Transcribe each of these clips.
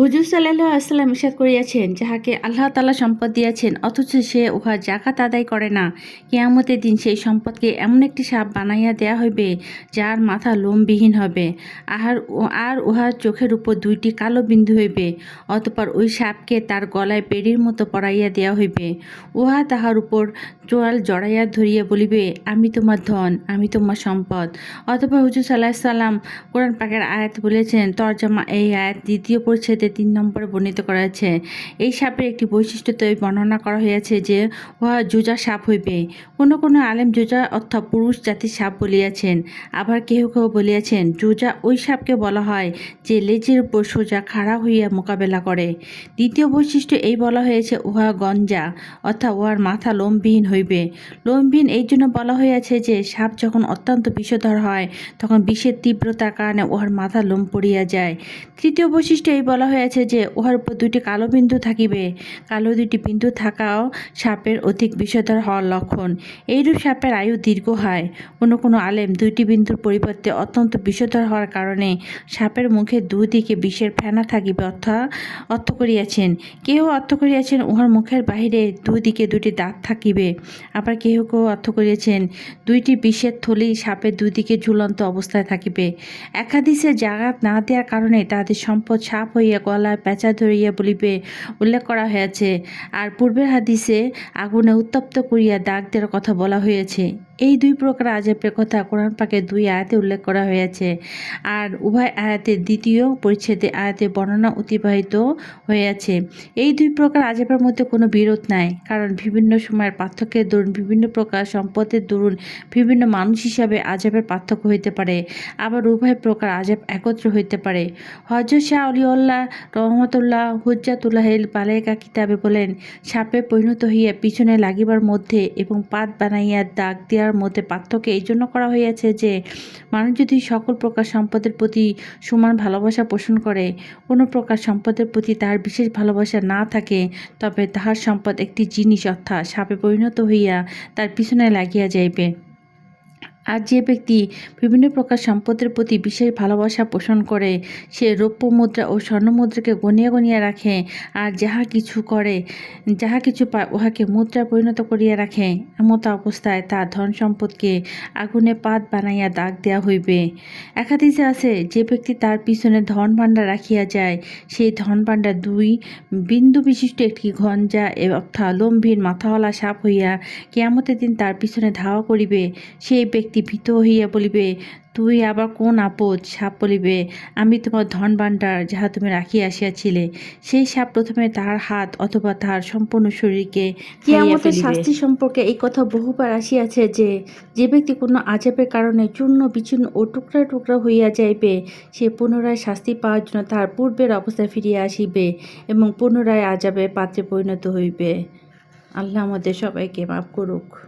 হুজুর সাল্লাহ আসসালাম ইসাদ করিয়াছেন, যাহাকে আল্লাহ তালা সম্পদ দিয়াছেন, অথচ সে উহা জাকাত আদায় করে না। কেয়ামতের দিন সেই সম্পদকে এমন একটি সাপ বানাইয়া দেয়া হইবে, যার মাথা লোমবিহীন হবে আর আর উহার চোখের উপর দুইটি কালো বিন্দু হইবে, অতপর ওই সাপকে তার গলায় পেড়ির মতো পরাইয়া দেয়া হইবে। উহা তাহার উপর চোয়াল জড়াইয়া ধরিয়া বলিবে, আমি তোমার ধন, আমি তোমার সম্পদ। অতপর হুজুর সাল্লাহ সাল্লাম কোরআন পাকের আয়াত বলেছেন, তর্জমা এই আয়াত দ্বিতীয় পরিচ্ছেদে তিন নম্বরে বর্ণিত করা আছে, এই সাপের একটি বৈশিষ্ট্য তো বর্ণনা করা হয়েছে যে, উহা জুজা সাপ হইবে। কোনো কোনো আলেম জুজা অর্থাৎ পুরুষ জাতির সাপ বলিয়াছেন। আবার কেহ কেহ বলিয়াছেন জুজা ওই সাপকে বলা হয় যে, লেজের উপর সোজা খাড়া হইয়া মোকাবেলা করে। দ্বিতীয় বৈশিষ্ট্য এই বলা হয়েছে, উহা গঞ্জা, অর্থাৎ উহার মাথা লোমবিহীন হইবে। লোমবিহীন এই জন্য বলা হইয়াছে যে, সাপ যখন অত্যন্ত বিষধর হয়, তখন বিষের তীব্রতার কারণে উহার মাথা লোম পড়িয়া যায়। তৃতীয় বৈশিষ্ট্য এই বলা হয়েছে যে, উহার উপর দুইটি কালো বিন্দু থাকিবে। কালো দুইটি বিন্দু থাকাও সাপের অধিক বিষধর হওয়ার লক্ষণ। এইরূপ সাপের আয়ু দীর্ঘ হয়। কোনো কোনো আলেম দুইটি বিন্দুর পরিবর্তে অত্যন্ত বিষধর হওয়ার কারণে সাপের মুখে দুদিকে বিষের ফেনা থাকিবে অর্থা অর্থ করিয়াছেন। কেউ অর্থ করিয়াছেন উহার মুখের বাহিরে দুদিকে দুটি দাঁত থাকিবে। আবার কেহ কেউ অর্থ করিয়াছেন দুইটি বিষের থলি সাপের দুদিকে ঝুলন্ত অবস্থায় থাকিবে। একাদিসে জাগাত না দেওয়ার কারণে তাদের সম্পদ সাপ হইয়া গলায় পেঁচা ধরিয়া বলিবে, উল্লেখ করা হয়েছে। আর পূর্বের হাদিসে আগুনে উত্তপ্ত করিয়া দাগ দেওয়ার কথা বলা হয়েছে। এই দুই প্রকার আজেবের কথা কোরআন পাকে দুই আয়াতে উল্লেখ করা হয়েছে। আর উভয় আয়াতে দ্বিতীয় পরিচ্ছেদে আয়াতে বর্ণনা অতিবাহিত হয়েছে। এই দুই প্রকার আজেবের মধ্যে কোনো বিরোধ নাই, কারণ বিভিন্ন সময়ের পার্থক্যের দরুন, বিভিন্ন প্রকার সম্পদের দরুন বিভিন্ন মানুষ হিসাবে আজেবের পার্থক্য হইতে পারে। আবার উভয় প্রকার আজেব একত্র হইতে পারে। হজরত শাহ অলিউল্লাহ রহমতুল্লাহ হুজ্জাতুল্লাহিল বালেকা কিতাবে বলেন, সাপে পরিণত হইয়া পিছনে লাগিবার মধ্যে এবং পাত বানাইয়া দাগ দেওয়ার মধ্যে পার্থক্য এই জন্য করা হইয়াছে যে, মানুষ যদি সকল প্রকার সম্পদের প্রতি সমান ভালোবাসা পোষণ করে, কোনো প্রকার সম্পদের প্রতি তাহার বিশেষ ভালোবাসা না থাকে, তবে তাহার সম্পদ একটি জিনিস অর্থাৎ সাপে পরিণত হইয়া তার পিছনে লাগিয়া যাইবে। আর যে ব্যক্তি বিভিন্ন প্রকার সম্পদের প্রতি বিশেষ ভালোবাসা পোষণ করে, সে রৌপ্য মুদ্রা ও স্বর্ণ মুদ্রাকে গনিয়া গনিয়া রাখে আর যাহা কিছু করে, যাহা কিছু পায় উহাকে মুদ্রা পরিণত করিয়া রাখে। এমত অবস্থায় তার ধন সম্পদকে আগুনে পাত বানাইয়া দাগ দেওয়া হইবে। একাদিসে আছে, যে ব্যক্তি তার পিছনে ধন ভাণ্ডার রাখিয়া যায়, সেই ধন ভাণ্ডার দুই বিন্দু বিশিষ্ট একটি ঘঞ্জা অর্থাৎ লম্ভীর মাথাওয়ালা সাপ হইয়া কেয়ামতের দিন তার পিছনে ধাওয়া করিবে। সেই ব্যক্তি ভীত হইয়া বলিবে তুই আবার কোন আপদ? সাপ বলিবে আমি তোমার ধন ভাণ্ডার যাহা তুমি রাখিয়া আসিয়াছিলে সেই সাপ প্রথমে তাহার হাত অথবা তাহার সম্পূর্ণ শরীরকে কিয়ামতের শাস্তি সম্পর্কে এই কথা বহুবার আসিয়াছে যে যে ব্যক্তি কোনো আজেবের কারণে চূর্ণ বিচূর্ণ ও টুকরা টুকরা হইয়া যাইবে সে পুনরায় শাস্তি পাওয়ার জন্য তাহার পূর্বের অবস্থায় ফিরিয়া আসিবে এবং পুনরায় আজাবের পাত্রে পরিণত হইবে। আল্লাহ আমাদের সবাইকে মাফ করুক।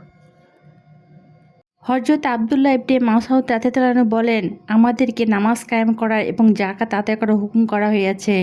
হজরত আবদুল্লাহ ইবনে মাসাউদ তাতেতালানু বলেন, আমাদেরকে নামাজ কায়েম করা এবং জাকাত আদায় করার হুকুম করা হয়েছে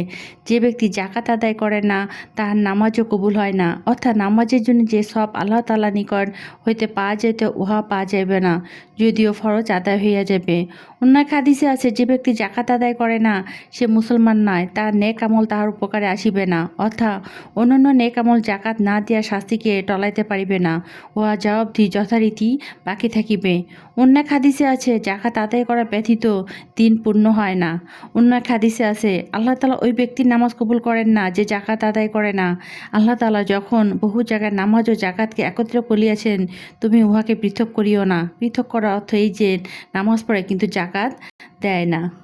যে ব্যক্তি জাকাত আদায় করে না, তাহার নামাজও কবুল হয় না। অর্থাৎ নামাজের জন্য যে সব আল্লাহ তালা নিকট হইতে পাওয়া যেতে উহা পাওয়া যাবে না, যদিও ফরজ আদায় হইয়া যাবে অন্য এক হাদিসে আছে, যে ব্যক্তি জাকাত আদায় করে না, সে মুসলমান নয়। তার নেক আমল তাহার উপকারে আসিবে না। অর্থাৎ অন্যান্য নেক আমল জাকাত না দিয়া শাস্তিকে টলাইতে পারিবে না। উহা জবাবদি যথারীতি বাকি থাকিবে অন্য হাদিসে আছে জাকাত আদায় করা ব্যথিত, দিন পূর্ণ হয় না। অন্য হাদিসে আছে, আল্লাহ তালা ওই ব্যক্তির নামাজ কবুল করেন না, যে জাকাত আদায় করে না। আল্লাহ তালা যখন বহু জায়গায় নামাজ ও জাকাতকে একত্র করিয়াছেন তুমি উহাকে পৃথক করিও না। পৃথক করার অর্থ এই যে, নামাজ পড়ে কিন্তু জাকাত দেয় না।